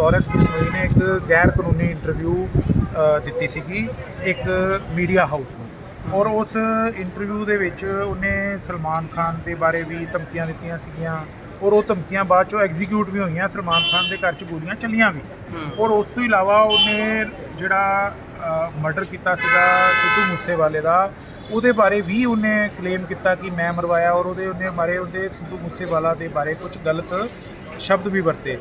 Lawrence Bishnoi ਨੇ ਇੱਕ ਗੈਰ ਕਾਨੂੰਨੀ ਇੰਟਰਵਿਊ ਦਿੱਤੀ ਸੀਗੀ ਇੱਕ ਮੀਡੀਆ ਹਾਊਸ ਨੂੰ। ਔਰ ਉਸ ਇੰਟਰਵਿਊ ਦੇ ਵਿੱਚ ਉਹਨੇ ਸਲਮਾਨ ਖਾਨ ਦੇ ਬਾਰੇ ਵੀ ਧਮਕੀਆਂ ਦਿੱਤੀਆਂ ਸੀਗੀਆਂ। ਔਰ ਉਹ ਧਮਕੀਆਂ ਬਾਅਦ ਚੋਂ ਐਗਜ਼ੀਕਿਊਟ ਵੀ ਹੋਈਆਂ ਸਲਮਾਨ ਖਾਨ ਦੇ ਘਰ 'ਚ ਗੋਲੀਆਂ ਚੱਲੀਆਂ ਵੀ। ਔਰ ਉਸ ਤੋਂ ਇਲਾਵਾ ਉਹਨੇ ਜਿਹੜਾ ਮਰਡਰ ਕੀਤਾ ਸੀਗਾ ਸਿੱਧੂ ਮੂਸੇਵਾਲੇ ਦਾ ਉਹਦੇ ਬਾਰੇ ਵੀ ਉਹਨੇ ਕਲੇਮ ਕੀਤਾ ਕਿ ਮੈਂ ਮਰਵਾਇਆ। ਔਰ ਉਹਦੇ ਉਹਨੇ ਮਾਰੇ ਉਹਦੇ ਸਿੱਧੂ ਮੂਸੇਵਾਲਾ ਦੇ ਬਾਰੇ ਕੁਝ ਗਲਤ ਸ਼ਬਦ ਵੀ ਵਰਤੇ।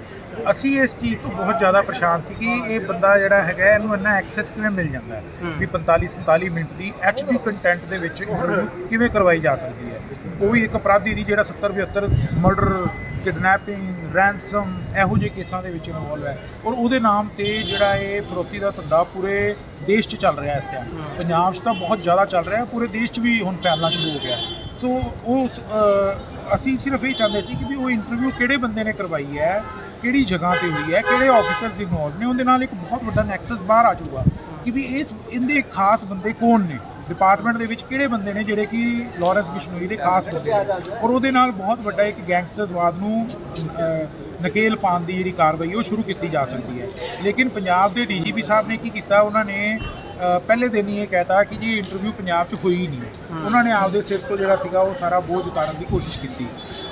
ਅਸੀਂ ਇਸ ਚੀਜ਼ ਤੋਂ ਬਹੁਤ ਜ਼ਿਆਦਾ ਪਰੇਸ਼ਾਨ ਸੀ ਕਿ ਇਹ ਬੰਦਾ ਜਿਹੜਾ ਹੈਗਾ ਇਹਨੂੰ ਇੰਨਾ ਐਕਸੈਸ ਕਿਵੇਂ ਮਿਲ ਜਾਂਦਾ ਹੈ ਵੀ 45 47 ਮਿੰਟ ਦੀ ਐਚਡੀ ਕੰਟੈਂਟ ਦੇ ਵਿੱਚ ਇੰਟਰਵਿਊ ਕਿਵੇਂ ਕਰਵਾਈ ਜਾ ਸਕਦੀ ਹੈ? ਉਹ ਵੀ ਇੱਕ ਅਪਰਾਧੀ ਦੀ ਜਿਹੜਾ 70 72 ਮਰਡਰ ਕਿਡਨੈਪਿੰਗ ਰੈਂਸਮ ਇਹੋ ਜਿਹੇ ਕੇਸਾਂ ਦੇ ਵਿੱਚ ਇਨਵੋਲਵ ਹੈ। ਔਰ ਉਹਦੇ ਨਾਮ ਤੇ ਜਿਹੜਾ ਇਹ ਫਰੋਤੀ ਦਾ ਧੰਦਾ ਪੂਰੇ ਦੇਸ਼ 'ਚ ਚੱਲ ਰਿਹਾ ਇਸ ਟਾਈਮ ਪੰਜਾਬ 'ਚ ਤਾਂ ਬਹੁਤ ਜ਼ਿਆਦਾ ਚੱਲ ਰਿਹਾ ਪੂਰੇ ਦੇਸ਼ 'ਚ ਵੀ ਹੁਣ ਫੈਲਣਾ ਸ਼ੁਰੂ ਹੋ ਗਿਆ ਸੋ ਉਹ ਸ- ਅਸੀਂ ਸਿਰਫ ਇਹ ਚਾਹੁੰਦੇ ਸੀ ਕਿ ਵੀ ਉਹ ਇੰਟਰਵਿਊ ਕਿਹੜੇ ਬੰਦੇ ਨੇ ਕਰਵਾਈ ਹੈ ਕਿਹੜੀ ਜਗ੍ਹਾ ਤੇ ਹੋਈ ਹੈ ਕਿਹੜੇ ਆਫੀਸਰਸ ਇਨਵੋਲਵ ਨੇ ਉਹਦੇ ਨਾਲ ਇੱਕ ਬਹੁਤ ਵੱਡਾ ਨੈਕਸਸ ਬਾਹਰ ਆ ਜਾਊਗਾ ਕਿ ਵੀ ਇਸ ਇਹਦੇ ਖਾਸ ਬੰਦੇ ਕੌਣ ਨੇ? ਡਿਪਾਰਟਮੈਂਟ ਦੇ ਵਿੱਚ ਕਿਹੜੇ ਬੰਦੇ ਨੇ ਜਿਹੜੇ ਕਿ ਲਾਰੈਂਸ ਬਿਸ਼ਨੋਈ ਦੇ ਖਾਸ ਬੰਦੇ ਨੇ? ਔਰ ਉਹਦੇ ਨਾਲ ਬਹੁਤ ਵੱਡਾ ਇੱਕ ਗੈਂਗਸਟਰਵਾਦ ਨੂੰ ਅ, ਨਕੇਲ ਪਾਉਣ ਦੀ ਜਿਹੜੀ ਕਾਰਵਾਈ ਉਹ ਸ਼ੁਰੂ ਕੀਤੀ ਜਾ ਸਕਦੀ ਹੈ। ਲੇਕਿਨ ਪੰਜਾਬ ਦੇ ਡੀਜੀਪੀ ਸਾਹਿਬ ਨੇ ਕੀ ਕੀਤਾ? ਉਹਨਾਂ ਨੇ ਪਹਿਲੇ ਦਿਨ ਹੀ ਇਹ ਕਹਿਤਾ ਕਿ ਜੀ ਇੰਟਰਵਿਊ ਪੰਜਾਬ 'ਚ ਹੋਈ ਨਹੀਂ। ਉਹਨਾਂ ਨੇ ਆਪਦੇ ਸਿਰ ਤੋਂ ਜਿਹੜਾ ਸੀਗਾ ਉਹ ਸਾਰਾ ਬੋਝ ਉਤਾਰਨ ਦੀ ਕੋਸ਼ਿਸ਼ ਕੀਤੀ।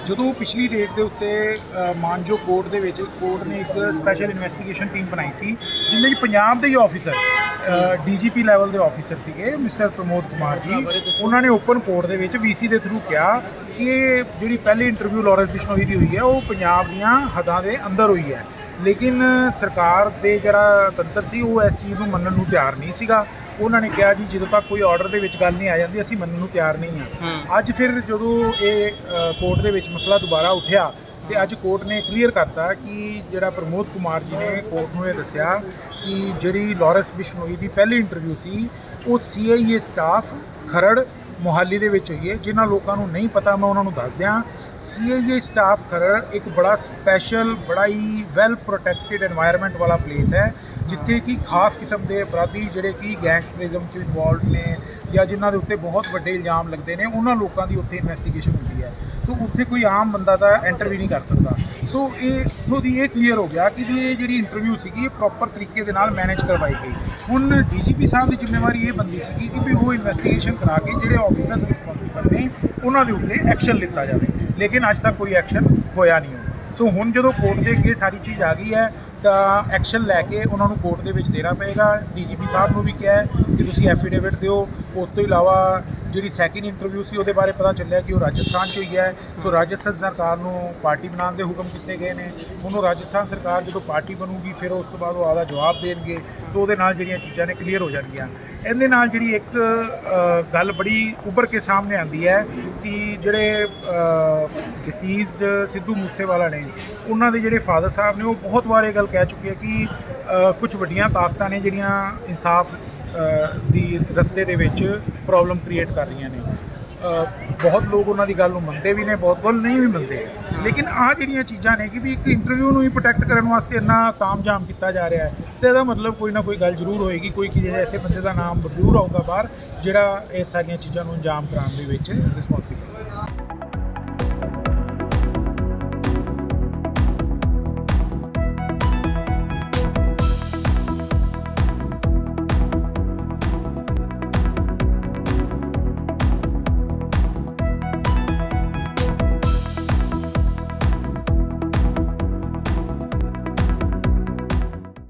ਜਦੋਂ ਪਿਛਲੀ ਡੇਟ ਦੇ ਉੱਤੇ ਮਾਨਜੋ ਕੋਰਟ ਦੇ ਵਿੱਚ ਕੋਰਟ ਨੇ ਇੱਕ ਸਪੈਸ਼ਲ ਇਨਵੈਸਟੀਗੇਸ਼ਨ ਟੀਮ ਬਣਾਈ ਸੀ ਜਿੰਦੇ ਵਿੱਚ ਪੰਜਾਬ ਦੇ ਹੀ ਆਫੀਸਰ ਡੀਜੀਪੀ ਲੈਵਲ ਦੇ ਆਫੀਸਰ ਸੀਗੇ ਮਿਸਟਰ ਪ੍ਰਮੋਦ ਕੁਮਾਰ ਜੀ। ਉਹਨਾਂ ਨੇ ਓਪਨ ਕੋਰਟ ਦੇ ਵਿੱਚ ਵੀਸੀ ਦੇ ਥਰੂ ਕਿਹਾ ਕਿ ਇਹ ਜਿਹੜੀ ਪਹਿਲੀ ਇੰਟਰਵਿਊ ਲਾਰੈਂਸ ਬਿਸ਼ਨੋਈ ਦੀ ਹੋਈ ਹੈ ਉਹ ਪੰਜਾਬ ਦੀਆਂ ਹੱਦਾਂ ਦੇ ਅੰਦਰ ਹੋਈ ਹੈ। ਲੇਕਿਨ ਸਰਕਾਰ ਦੇ ਜਿਹੜਾ ਤੰਤਰ ਸੀ ਉਹ ਇਸ ਚੀਜ਼ ਨੂੰ ਮੰਨਣ ਨੂੰ ਤਿਆਰ ਨਹੀਂ ਸੀਗਾ। ਉਹਨਾਂ ਨੇ ਕਿਹਾ ਜੀ ਜਦੋਂ ਤੱਕ ਕੋਈ ਆਰਡਰ ਦੇ ਵਿੱਚ ਗੱਲ ਨਹੀਂ ਆ ਜਾਂਦੀ ਅਸੀਂ ਮੰਨਣ ਨੂੰ ਤਿਆਰ ਨਹੀਂ ਹਾਂ। ਅੱਜ ਫਿਰ ਜਦੋਂ ਇਹ ਕੋਰਟ ਦੇ ਵਿੱਚ ਮਸਲਾ ਦੁਬਾਰਾ ਉੱਠਿਆ ਤੇ ਅੱਜ ਕੋਰਟ ਨੇ ਕਲੀਅਰ ਕਰਤਾ ਕਿ ਜਿਹੜਾ ਪ੍ਰਮੋਦ ਕੁਮਾਰ ਜੀ ਨੇ ਕੋਰਟ ਨੂੰ ਇਹ ਦੱਸਿਆ ਕਿ ਜਿਹੜੀ ਲਾਰੈਂਸ ਬਿਸ਼ਨੋਈ ਦੀ ਪਹਿਲੀ ਇੰਟਰਵਿਊ ਸੀ ਉਹ ਸੀਆਈਏ ਸਟਾਫ ਖਰੜ ਮੋਹਾਲੀ ਦੇ ਵਿੱਚ ਹੈਗੀ ਹੈ, ਜਿਨ੍ਹਾਂ ਲੋਕਾਂ ਨੂੰ ਨਹੀਂ ਪਤਾ, ਮੈਂ ਉਹਨਾਂ ਨੂੰ ਦੱਸ ਦਿਆਂ। ਸੀਏਏ ਸਟਾਫ ਖਰੜ ਇੱਕ ਬੜਾ ਸਪੈਸ਼ਲ ਬੜਾ ਹੀ ਵੈਲ ਪ੍ਰੋਟੈਕਟਿਡ এনवायरमेंट ਵਾਲਾ ਪਲੇਸ ਹੈ, ਜਿੱਥੇ ਕਿ ਖਾਸ ਕਿਸਮ ਦੇ ਅਪਰਾਧੀ, ਜਿਹੜੇ ਕਿ ਗੈਂਗਸਟਰਿਜ਼ਮ 'ਚ ਇਨਵੋਲਡ ਨੇ ਜਾਂ ਜਿਨ੍ਹਾਂ ਦੇ ਉੱਤੇ ਬਹੁਤ ਵੱਡੇ ਇਲਜ਼ਾਮ ਲੱਗਦੇ ਨੇ, ਉਹਨਾਂ ਲੋਕਾਂ ਦੀ ਉੱਥੇ ਇਨਵੈਸਟੀਗੇਸ਼ਨ ਹੁੰਦੀ ਹੈ। ਸੋ ਉੱਥੇ ਕੋਈ ਆਮ ਬੰਦਾ ਤਾਂ ਐਂਟਰ ਵੀ ਨਹੀਂ ਕਰ ਸਕਦਾ। ਸੋ ਇਹ ਇਥੋਂ ਦੀ ਇਹ ਕਲੀਅਰ ਹੋ ਗਿਆ ਕਿ ਵੀ ਇਹ ਜਿਹੜੀ ਇੰਟਰਵਿਊ ਸੀਗੀ, ਇਹ ਪ੍ਰੋਪਰ ਤਰੀਕੇ ਦੇ ਨਾਲ ਮੈਨੇਜ ਕਰਵਾਈ ਗਈ। ਹੁਣ ਡੀਜੀਪੀ ਸਾਹਿਬ ਦੀ ਜ਼ਿੰਮੇਵਾਰੀ ਇਹ ਬੰਦੀ ਸੀਗੀ ਕਿ ਵੀ ਉਹ ਇਨਵੈਸਟੀਗੇਸ਼ਨ ਕਰਾ ਕੇ ਜਿਹੜੇ ਆਫੀਸਰਸ ਰਿਸਪੌਂਸਿਬਲ ਨੇ, ਉਹਨਾਂ ਦੇ ਉੱਤੇ ਐਕਸ਼ਨ ਲਿੱਤਾ ਜਾਵੇ। ਲੇਕਿਨ ਅੱਜ ਤੱਕ ਕੋਈ ਐਕਸ਼ਨ ਹੋਇਆ ਨਹੀਂ ਹੈ। ਸੋ ਹੁਣ ਜਦੋਂ ਕੋਰਟ ਦੇ ਅੱਗੇ ਸਾਰੀ ਚੀਜ਼ ਆ ਗਈ ਹੈ, ਤਾਂ ਐਕਸ਼ਨ ਲੈ ਕੇ ਉਹਨਾਂ ਨੂੰ ਕੋਰਟ ਦੇ ਵਿੱਚ ਦੇਣਾ ਪਏਗਾ। ਡੀਜੀਪੀ ਸਾਹਿਬ ਨੂੰ ਵੀ ਕਿਹਾ ਕਿ ਤੁਸੀਂ ਐਫੀਡੇਵਿਟ ਦਿਓ। ਉਸ ਤੋਂ ਇਲਾਵਾ ਜਿਹੜੀ ਸੈਕਿੰਡ ਇੰਟਰਵਿਊ ਸੀ, ਉਹਦੇ ਬਾਰੇ ਪਤਾ ਚੱਲਿਆ ਕਿ ਉਹ ਰਾਜਸਥਾਨ 'ਚ ਹੋਈ ਹੈ। ਸੋ ਰਾਜਸਥਾਨ ਸਰਕਾਰ ਨੂੰ ਪਾਰਟੀ ਬਣਾਉਣ ਦੇ ਹੁਕਮ ਕੀਤੇ ਗਏ ਨੇ। ਉਹਨੂੰ ਰਾਜਸਥਾਨ ਸਰਕਾਰ ਜਦੋਂ ਪਾਰਟੀ ਬਣੂਗੀ, ਫਿਰ ਉਸ ਤੋਂ ਬਾਅਦ ਉਹ ਆਦਾ ਜਵਾਬ ਦੇਣਗੇ। ਸੋ ਉਹਦੇ ਨਾਲ ਜਿਹੜੀਆਂ ਚੀਜ਼ਾਂ ਨੇ ਕਲੀਅਰ ਹੋ ਜਾਣਗੀਆਂ। ਇਹਦੇ ਨਾਲ ਜਿਹੜੀ ਇੱਕ ਗੱਲ ਬੜੀ ਉੱਭਰ ਕੇ ਸਾਹਮਣੇ ਆਉਂਦੀ ਹੈ ਕਿ ਜਿਹੜੇ ਡਿਸੀਜ਼ਡ ਸਿੱਧੂ ਮੂਸੇਵਾਲਾ ਨੇ, ਉਹਨਾਂ ਦੇ ਜਿਹੜੇ ਫਾਦਰ ਸਾਹਿਬ ਨੇ, ਉਹ ਬਹੁਤ ਵਾਰ ਇਹ ਗੱਲ ਕਹਿ ਚੁੱਕੇ ਆ ਕਿ ਕੁਝ ਵੱਡੀਆਂ ਤਾਕਤਾਂ ਨੇ ਜਿਹੜੀਆਂ ਇਨਸਾਫ ਦੀ ਰਸਤੇ ਦੇ ਵਿੱਚ ਪ੍ਰੋਬਲਮ ਕ੍ਰੀਏਟ ਕਰ ਰਹੀਆਂ ਨੇ। ਬਹੁਤ ਲੋਕ ਉਹਨਾਂ ਦੀ ਗੱਲ ਨੂੰ ਮੰਨਦੇ ਵੀ ਨੇ, ਬਹੁਤ ਗੱਲ ਨਹੀਂ ਵੀ ਮੰਨਦੇ। ਲੇਕਿਨ ਆਹ ਜਿਹੜੀਆਂ ਚੀਜ਼ਾਂ ਨੇ ਕਿ ਵੀ ਇੱਕ ਇੰਟਰਵਿਊ ਨੂੰ ਹੀ ਪ੍ਰੋਟੈਕਟ ਕਰਨ ਵਾਸਤੇ ਇੰਨਾ ਤਾਮਝਾਮ ਕੀਤਾ ਜਾ ਰਿਹਾ ਹੈ, ਤੇ ਇਹਦਾ ਮਤਲਬ ਕੋਈ ਨਾ ਕੋਈ ਗੱਲ ਜ਼ਰੂਰ ਹੋਏਗੀ, ਕੋਈ ਕਿਸੇ ਐਸੇ ਬੰਦੇ ਦਾ ਨਾਮ ਜ਼ਰੂਰ ਆਊਗਾ ਬਾਹਰ, ਜਿਹੜਾ ਇਹ ਸਾਰੀਆਂ ਚੀਜ਼ਾਂ ਨੂੰ ਅੰਜਾਮ ਕਰਾਉਣ ਦੇ ਵਿੱਚ ਰਿਸਪੌਂਸਿਬਲ ਹੈ।